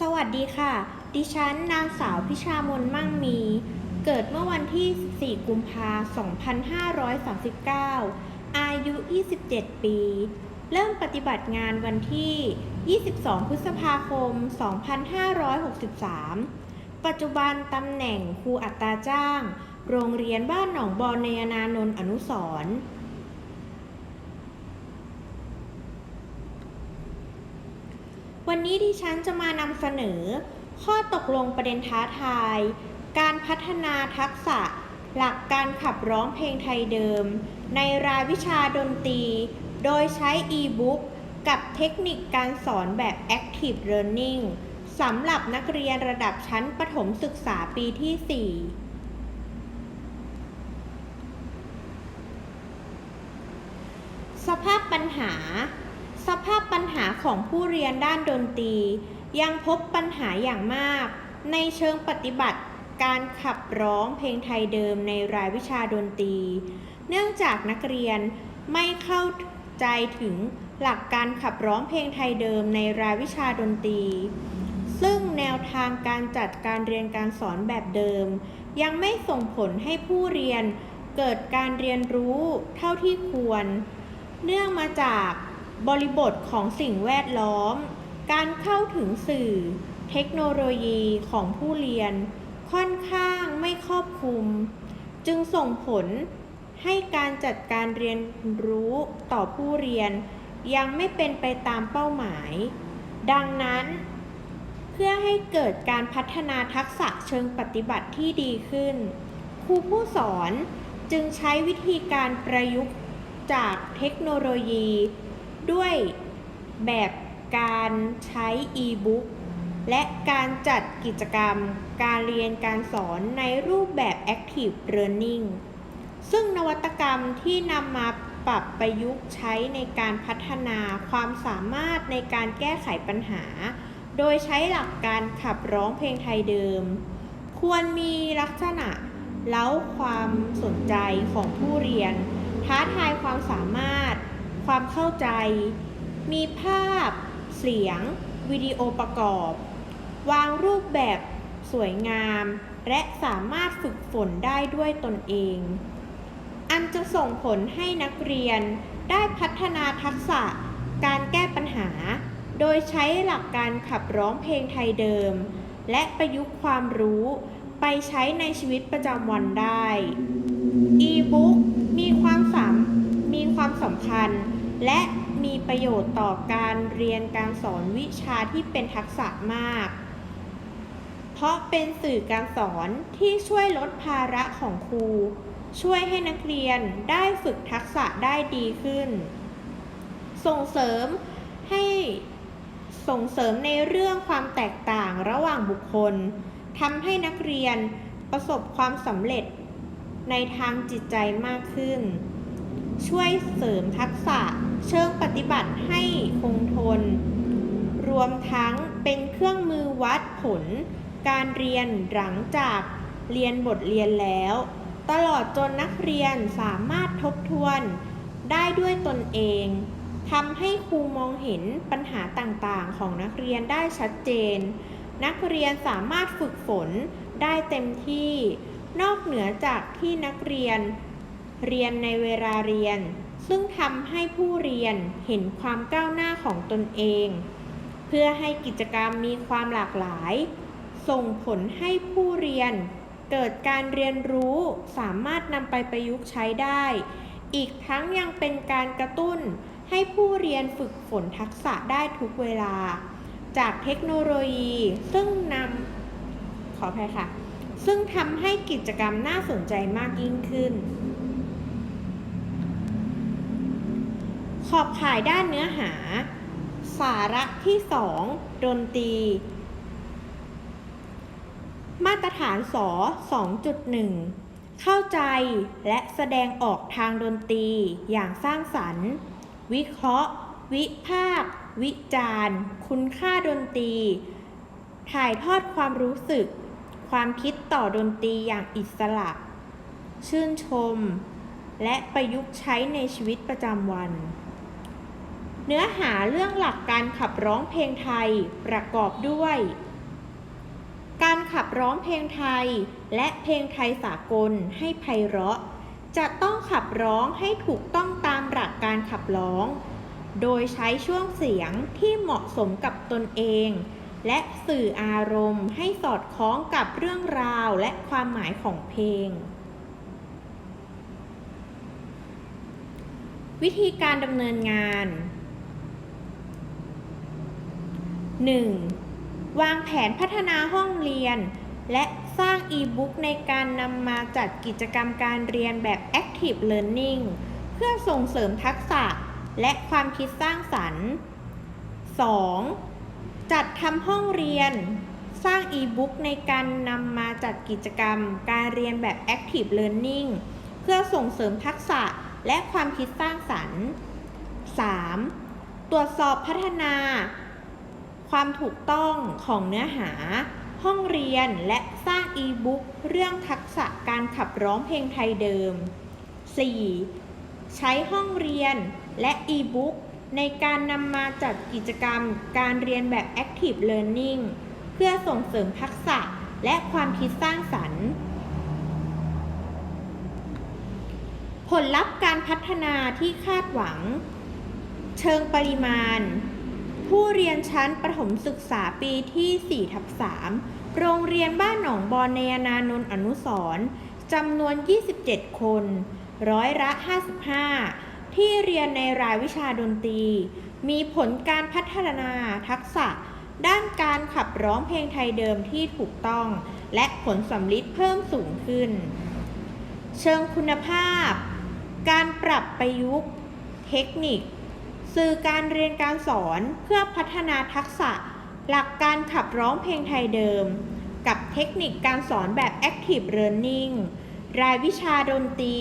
สวัสดีค่ะ ดิฉันนางสาวพิชามนมั่งมี เกิดเมื่อวันที่4กุมภา2539 อายุ 27 ปี เริ่มปฏิบัติงานวันที่ 22 พฤษภาคม 2563 ปัจจุบันตำแหน่งครูอัตราจ้าง โรงเรียนบ้านหนองบอนในนานนท์อนุสรณ์ วันนี้ดิฉันจะมานำเสนอ ข้อตกลงประเด็นท้าทาย การพัฒนาทักษะ หลักการขับร้องเพลงไทยเดิม ในรายวิชาดนตรี โดยใช้อีบุ๊กกับเทคนิคการสอนแบบ Active Learning สำหรับนักเรียนระดับชั้นประถมศึกษาปีที่ 4 สภาพปัญหา สภาของผู้เรียนด้านดนตรี ยังพบปัญหาอย่างมาก ในเชิงปฏิบัติการขับร้องเพลงไทยเดิมในรายวิชาดนตรี เนื่องจากนักเรียนไม่เข้าใจถึงหลักการขับร้องเพลงไทยเดิมในรายวิชาดนตรี ซึ่งแนวทางการจัดการเรียนการสอนแบบเดิม ยังไม่ส่งผลให้ผู้เรียนเกิดการเรียนรู้เท่าที่ควร เนื่องมาจาก บริบทของสิ่งแวดล้อม การเข้าถึงสื่อ เทคโนโลยีของผู้เรียน ค่อนข้างไม่ครอบคลุม จึงส่งผลให้การจัดการเรียนรู้ต่อผู้เรียน ยังไม่เป็นไปตามเป้าหมาย ดังนั้น เพื่อให้เกิดการพัฒนาทักษะเชิงปฏิบัติที่ดีขึ้น ครูผู้สอนจึงใช้วิธีการประยุกต์จากเทคโนโลยี ด้วยแบบการใช้อีบุ๊กและการจัดกิจกรรมการเรียนการสอนในรูปแบบ Active Learning ซึ่งนวัตกรรมที่นำมาปรับประยุกต์ใช้ในการพัฒนาความสามารถในการแก้ไขปัญหา โดยใช้หลักการขับร้องเพลงไทยเดิม ควรมีลักษณะเล้าความสนใจของผู้เรียน ท้าทายความสามารถ ความเข้าใจ มีภาพ เสียง วิดีโอประกอบ วางรูปแบบสวยงาม และสามารถฝึกฝนได้ด้วยตนเอง อันจะส่งผลให้นักเรียนได้พัฒนาทักษะการแก้ปัญหา โดยใช้หลักการขับร้องเพลงไทยเดิม และประยุกต์ความรู้ไปใช้ในชีวิตประจำวันได้ e-book มีความสามมีความสำคัญ และมีประโยชน์ต่อการเรียนการสอนวิชาที่เป็นทักษะมาก เพราะเป็นสื่อการสอนที่ช่วยลดภาระของครู ช่วยให้นักเรียนได้ฝึกทักษะได้ดีขึ้น ส่งเสริมให้ส่งเสริมในเรื่องความแตกต่างระหว่างบุคคลทำให้นักเรียนประสบความสำเร็จในทางจิตใจมากขึ้น ช่วยเสริมทักษะเชิงปฏิบัติให้คงทน รวมทั้งเป็นเครื่องมือวัดผล การเรียนหลังจากเรียนบทเรียนแล้ว ตลอดจนนักเรียนสามารถทบทวน ได้ด้วยตนเองทำให้ครูมองเห็นปัญหาต่างๆ ของนักเรียนได้ชัดเจน นักเรียนสามารถฝึกฝนได้เต็มที่ นอกเหนือจากที่นักเรียน เรียนในเวลาเรียน ซึ่งทำให้ผู้เรียนเห็นความก้าวหน้าของตนเอง เพื่อให้กิจกรรมมีความหลากหลาย ส่งผลให้ผู้เรียน เกิดการเรียนรู้สามารถนำไปประยุกต์ใช้ได้ อีกทั้งยังเป็นการกระตุ้นให้ผู้เรียนฝึกฝนทักษะได้ทุกเวลา จากเทคโนโลยีซึ่งนำขออภัยค่ะ ซึ่งทำให้กิจกรรมน่าสนใจมากยิ่งขึ้น ขอบข่ายด้านเนื้อหา สาระที่ 2 ดนตรี มาตรฐานสอ2.1 เข้าใจและแสดงออกทางดนตรีอย่างสร้างสรรค์ วิเคราะห์ วิพากวิจารณ์ คุณค่าดนตรี ถ่ายทอดความรู้สึก ความคิดต่อดนตรีอย่างอิสระ ชื่นชม และประยุกต์ใช้ในชีวิตประจำวัน เนื้อหาเรื่องหลักการขับร้องเพลงไทยประกอบด้วย การขับร้องเพลงไทย และเพลงไทยสากลให้ไพเราะ จะต้องขับร้องให้ถูกต้องตามหลักการขับร้อง โดยใช้ช่วงเสียงที่เหมาะสมกับตนเอง และสื่ออารมณ์ให้สอดคล้องกับเรื่องราวและความหมายของเพลงวิธีการดำเนินงาน 1. วางแผนพัฒนาห้องเรียน และสร้างอีบุ๊กในการนำมาจัดกิจกรรมการเรียนแบบ Active Learning เพื่อส่งเสริมทักษะและความคิดสร้างสรรค์ 2. จัดทำห้องเรียน สร้างอีบุ๊กในการนำมาจัดกิจกรรม การเรียนแบบ Active Learning เพื่อส่งเสริมทักษะและความคิดสร้างสรรค์ 3. ตรวจสอบพัฒนา ความถูกต้องของเนื้อหา ห้องเรียนและสร้างอีบุ๊กเรื่องทักษะการขับร้องเพลงไทยเดิม 4. ใช้ห้องเรียนและอีบุ๊กในการนำมาจัดกิจกรรมการเรียนแบบ Active Learning เพื่อส่งเสริมทักษะและความคิดสร้างสรรค์ ผลลัพธ์การพัฒนาที่คาดหวัง เชิงปริมาณ ผู้เรียนชั้นประถมศึกษาปีที่4ทับ3โรงเรียนบ้านหนองบอนในยนานนท์อนุสร์จำนวน 27 คน ร้อยละ 55 ที่เรียนในรายวิชาดนตรี มีผลการพัฒนาทักษะ ด้านการขับร้องเพลงไทยเดิมที่ถูกต้อง และผลสำลิดเพิ่มสูงขึ้น เชิงคุณภาพ การปรับประยุกต์ เทคนิค สื่อการเรียนการสอนเพื่อพัฒนาทักษะ หลักการขับร้องเพลงไทยเดิม กับเทคนิคการสอนแบบ Active Learning รายวิชาดนตรี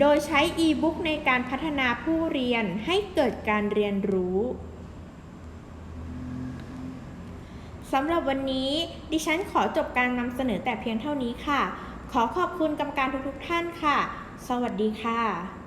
โดยใช้อีบุ๊กในการพัฒนาผู้เรียนให้เกิดการเรียนรู้สำหรับวันนี้ดิฉันขอจบการนำเสนอแต่เพียงเท่านี้ค่ะ ขอขอบคุณกรรมการทุกๆท่านค่ะ สวัสดีค่ะ